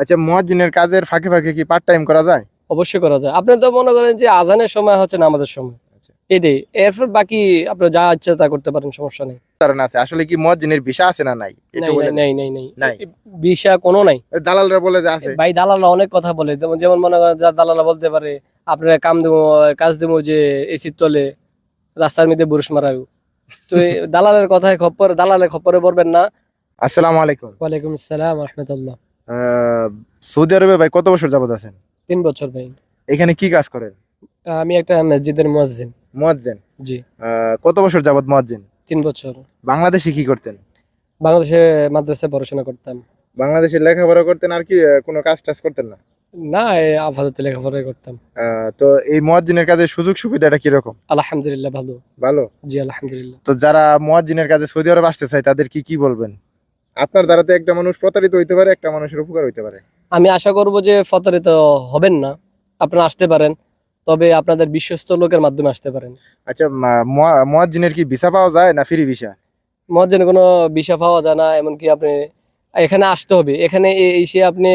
আচ্ছা মুয়াজ্জিনের কাজের ফাঁকে ফাঁকে কি পার্ট টাইম করা যায়? অবশ্যই করা যায়। আপনি তো মনে করেন যে আজানের সময় হচ্ছে না আমাদের সময়। আচ্ছা। এটাই। এরপর বাকি আপনি যা ইচ্ছা তা করতে পারেন সমস্যা নেই। কারণ আছে আসলে কি ভিসা আছে না নাই? নাই, কোনো নাই। দালালরা বলে যে আছে। ভাই দালালরা অনেক কথা বলে। যেমন যেমন মনে করেন যা দালালরা বলতে পারে আপনারা কাম দেবো কাজ দেবো যে এসির তলে রাস্তার মধ্যে বুরুষ মারাবো। তো দালালের কথায় খপ্পর দালালের খপ্পরে পড়বেন না। আসসালামু আলাইকুম। ওয়ালাইকুম আসসালাম রহমতুল্লাহ। সৌদি আরবে ভাই কত বছর যাবত আছেন? তিন বছর ভাই। এখানে কি কাজ করেন? আমি একটা মসজিদের মুয়াজ্জিন। মুয়াজ্জিন? জি। কত বছর যাবত মুয়াজ্জিন? তিন বছর। বাংলাদেশে কি করতেন? বাংলাদেশে মাদ্রাসায় পড়াশোনা করতাম। বাংলাদেশে লেখাপড়া করতেন আর কি কোনো কাজ টাজ করতেন না? না এই আপাতত লেখাপড়াই করতাম। তো এই মুয়াজ্জিনের কাজে সুযোগ সুবিধাটা কীরকম? আলহামদুলিল্লাহ ভালো। ভালো? জি আলহামদুলিল্লাহ। তো যারা মুয়াজ্জিনের কাজে সৌদি আরব আসতে চায় তাদের কি কি বলবেন? আপনার দ্বারা তো একটা মানুষ প্রতারিত হইতে পারে একটা মানুষের উপকার হইতে পারে। আমি আশা করব যে ফতরিত হবেন না। আপনারা আসতে পারেন তবে আপনাদের বিশ্বস্ত লোকের মাধ্যমে আসতে পারেন। আচ্ছা মুয়াজ্জিনের কি ভিসা পাওয়া যায় না ফ্রি ভিসা? মহাজনে কোনো বিষয় পাওয়া যায় না এমনকি আপনি এখানে আসতে হবে। এখানে এসে আপনি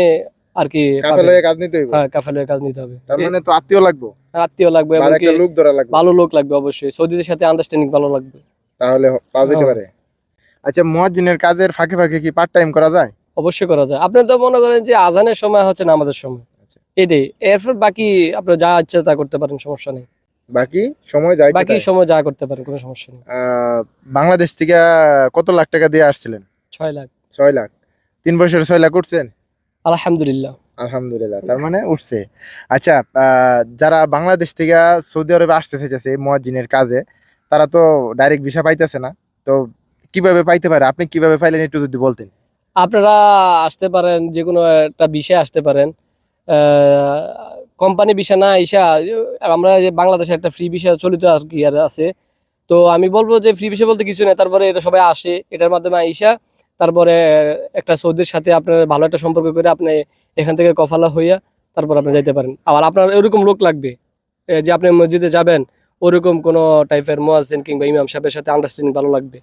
আর কি কাফেল পাবেন। হয়ে কাজ নিতে হবে হ্যাঁ কাফেলে কাজ নিতে হবে। তার মানে তো আত্মীয় লাগবে? আত্মীয় লাগবে এমনকি লোক ধরা লাগবে? ভালো লোক লাগবে অবশ্যই। সৌদিদের সাথে আন্ডারস্ট্যান্ডিং ভালো লাগবে। তাহলে পাওয়া যেতে হ্যাঁ। পারে। আচ্ছা মুয়াজ্জিনের কাজের ফাঁকে ফাঁকে কি পার্ট টাইম করা যায়? অবশ্যই করা যায়। আপনি তো মনে করেন যে আজানের সময় হচ্ছে আমাদের সময়। আচ্ছা। এটাই। এরপর বাকি আপনি যা ইচ্ছা তা করতে পারেন সমস্যা নেই। বাকি সময় যায় বাকি সময় যা করতে পারেন কোনো সমস্যা নেই। বাংলাদেশ থেকে কত লাখ টাকা দিয়ে আসছিলেন? ছয় লাখ। ছয় লাখ। তিন বছর ছয় লাখ উঠছেন? আলহামদুলিল্লাহ। আলহামদুলিল্লাহ তার মানে উঠছে। আচ্ছা যারা বাংলাদেশ থেকে সৌদি আরবে আসতে চাইতেছে মুয়াজ্জিনের কাজে তারা তো ডাইরেক্ট ভিসা পাইতেছে না। তো কীভাবে পাইতে পারে? আপনি কীভাবে পাইলেন একটু যদি বলতেন। আপনারা আসতে পারেন যে কোনো একটা বিষয়ে আসতে পারেন। কোম্পানি বিষয় না ইসা আমরা যে বাংলাদেশে একটা ফ্রি বিষয় চলিত আর কি আর আছে। তো আমি বলব যে ফ্রি বিষয় বলতে কিছু নেই, তারপরে এটা সবাই আসে, এটার মাধ্যমে আইসা, তারপরে একটা সৌদির সাথে আপনার ভালো একটা সম্পর্ক করে আপনি এখান থেকে কফালা হইয়া তারপর আপনি যাইতে পারেন। আবার আপনার এরকম লোক লাগবে যে আপনি মসজিদে যাবেন, ওরকম কোনো টাইপের মোয়াজ্জিন কিংবা ইমাম সাহেবের সাথে আন্ডারস্ট্যান্ডিং ভালো লাগবে।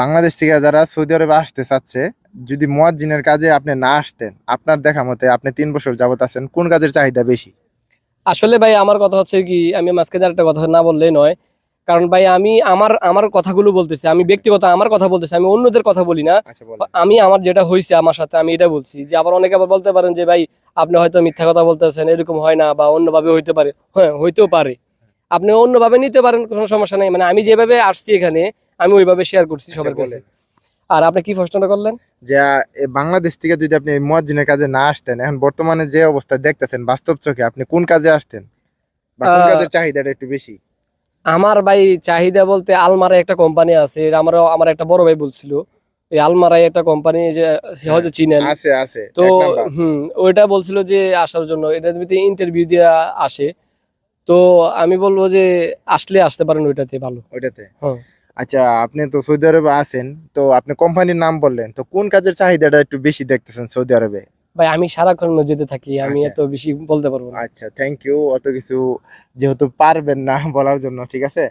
বাংলাদেশ থেকে যারা সৌদি আরবে আসতে চাচ্ছে যদি মুয়াজ্জিনের কাজে আপনি না আসতেন আপনার দেখা মতে আপনি তিন বছর যাবত আছেন কোন কাজের চাহিদা বেশি? আসলে ভাই আমার কথা হচ্ছে কি আমি মাঝখানে একটা কথা না বললেই নয়। কারণ ভাই আমি আমার আমার কথাগুলো বলতেছি আমি ব্যক্তিগত আমার কথা বলতেছি আমি অন্যদের কথা বলি না। আচ্ছা বলেন। আমি আমার যেটা হয়েছে আমার সাথে আমি এটা বলছি। যে আবার অনেকে আবার বলতে পারেন যে ভাই আপনি হয়তো মিথ্যা কথা বলতেছেন এরকম হয় না বা অন্যভাবে হইতে পারে। হ্যাঁ হইতেও পারে। আপনি অন্যভাবে নিতে পারেন কোনো সমস্যা নেই। মানে আমি যেভাবে আসছি এখানে আমি ওইভাবে শেয়ার করছি সবার কাছে। আর আপনি কি প্রশ্নটা করলেন? যে বাংলাদেশ থেকে যদি আপনি মুয়াজ্জিনের কাজে না আসতেন এখন বর্তমানে যে অবস্থা দেখতেছেন বাস্তব চোখে আপনি কোন কাজে আসতেন? বা কোন কাজের চাহিদাটা একটু বেশি? আমার ভাই চাহিদা বলতে আলমারায় একটা কোম্পানি আছে আমারও আমার একটা বড় ভাই বলছিল। এই আলমারাই একটা কোম্পানি যে হয়তো চিনেন। আছে আছে তো হুম ওইটা বলছিল যে আসার জন্য এটা যদি ইন্টারভিউ দিয়ে আসে তো আমি বলব যে আসলে আসতে পারেন ওইটাতে ভালো। ওইটাতে। হ্যাঁ। আচ্ছা আপনি তো সৌদি আরবে আছেন তো আপনি কোম্পানির নাম বললেন তো কোন কাজের চাহিদাটা একটু বেশি দেখতেছেন সৌদি আরবে? ভাই আমি সারাক্ষণ মসজিদে থাকি আমি আচ্ছা। এত বেশি বলতে পারব না। আচ্ছা থ্যাংক ইউ অত কিছু যেহেতু পারবেন না বলার জন্য ঠিক আছে?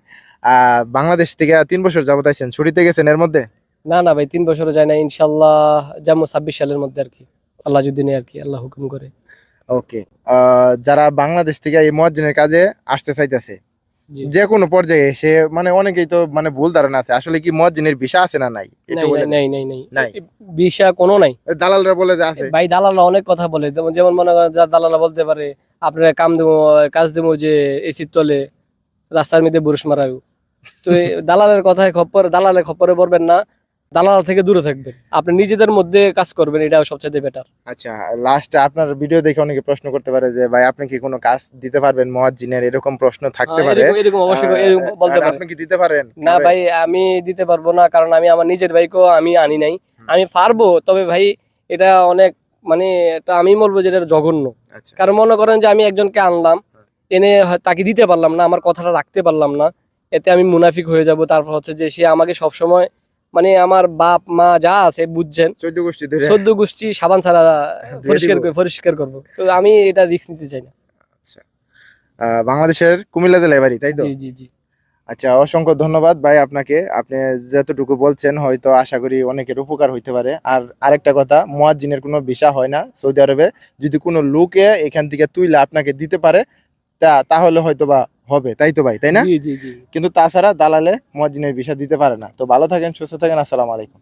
বাংলাদেশ থেকে তিন বছর যাবত আছেন ছুটিতে গেছেন এর মধ্যে? না না ভাই তিন বছরে যায় না ইনশাল্লাহ যেমন ছাব্বিশ সালের মধ্যে আর কি। আল্লাহ যদি নেই আর কি আল্লাহ হুকুম করে। ওকে যারা বাংলাদেশ থেকে এই মুয়াজ্জিনের কাজে আসতে চাইতেছে যে কোনো পর্যায়ে সে মানে অনেকেই তো মানে ভুল ধারণা আছে। আসলে কি মুয়াজ্জিনের ভিসা আছে না নাই? নাই বলে নাই নাই নাই কোনো নাই। দালালরা বলে যে আছে। ভাই দালালরা অনেক কথা বলে। যেমন মনে করেন যা দালালরা বলতে পারে আপনারা কাম দেবো কাজ দেবো যে এসির তলে রাস্তার মধ্যে বুরুশ মারাবো। তো দালালের কথায় খপ্পর দালালের খপ্পরে পড়বেন না। দালাল থেকে দূরে থাকবেন। আপনি নিজেদের মধ্যে কাজ করবেন এটা সবচেয়ে বেটার আচ্ছা লাস্টে আপনার ভিডিও দেখে অনেকে প্রশ্ন করতে পারে যে ভাই আপনি কি কোনো কাজ দিতে পারবেন? মুয়াজ্জিনের এরকম প্রশ্ন থাকতে পারে। এরকম অবশ্যই বলতে আর পারে। আপনি কি দিতে পারেন? না ভাই আমি দিতে পারব না কারণ আমি আমার নিজের বাইকও আমি আনি নাই। আমি পারব তবে ভাই এটা অনেক মানে এটা আমি বলব যে এটা জঘন্য। আচ্ছা। কারণ মনে করেন যে আমি একজনকে আনলাম এনে হয়- তাকে দিতে পারলাম না আমার কথাটা রাখতে পারলাম না। এতে আমি মুনাফিক হয়ে যাব তারপর হচ্ছে যে সে আমাকে সব সময় মানে আমার বাপ মা যা আছে বুঝছেন। চোদ্দ গোষ্ঠী ধরে। চোদ্দ গোষ্ঠী সাবান ছাড়া পরিষ্কার করে- পরিষ্কার করব। তো আমি এটা রিস্ক নিতে চাই না। আচ্ছা। বাংলাদেশের কুমিল্লা জেলায় বাড়ি তাই তো? জি জি জি। আচ্ছা অসংখ্য ধন্যবাদ ভাই আপনাকে। আপনি যতটুকু বলছেন হয়তো আশা করি অনেকের উপকার হইতে পারে। আর আরেকটা কথা মুয়াজ্জিনের কোনো ভিসা হয় না সৌদি আরবে। যদি কোনো লোকে এখান থেকে তুইলে আপনাকে দিতে পারে তা তাহলে হয়তো বা হবে তাই তো ভাই তাই না? কিন্তু তাছাড়া দালালে মজিনের বিষয় দিতে পারে না। তো ভালো থাকেন সুস্থ থাকেন আসসালামু আলাইকুম।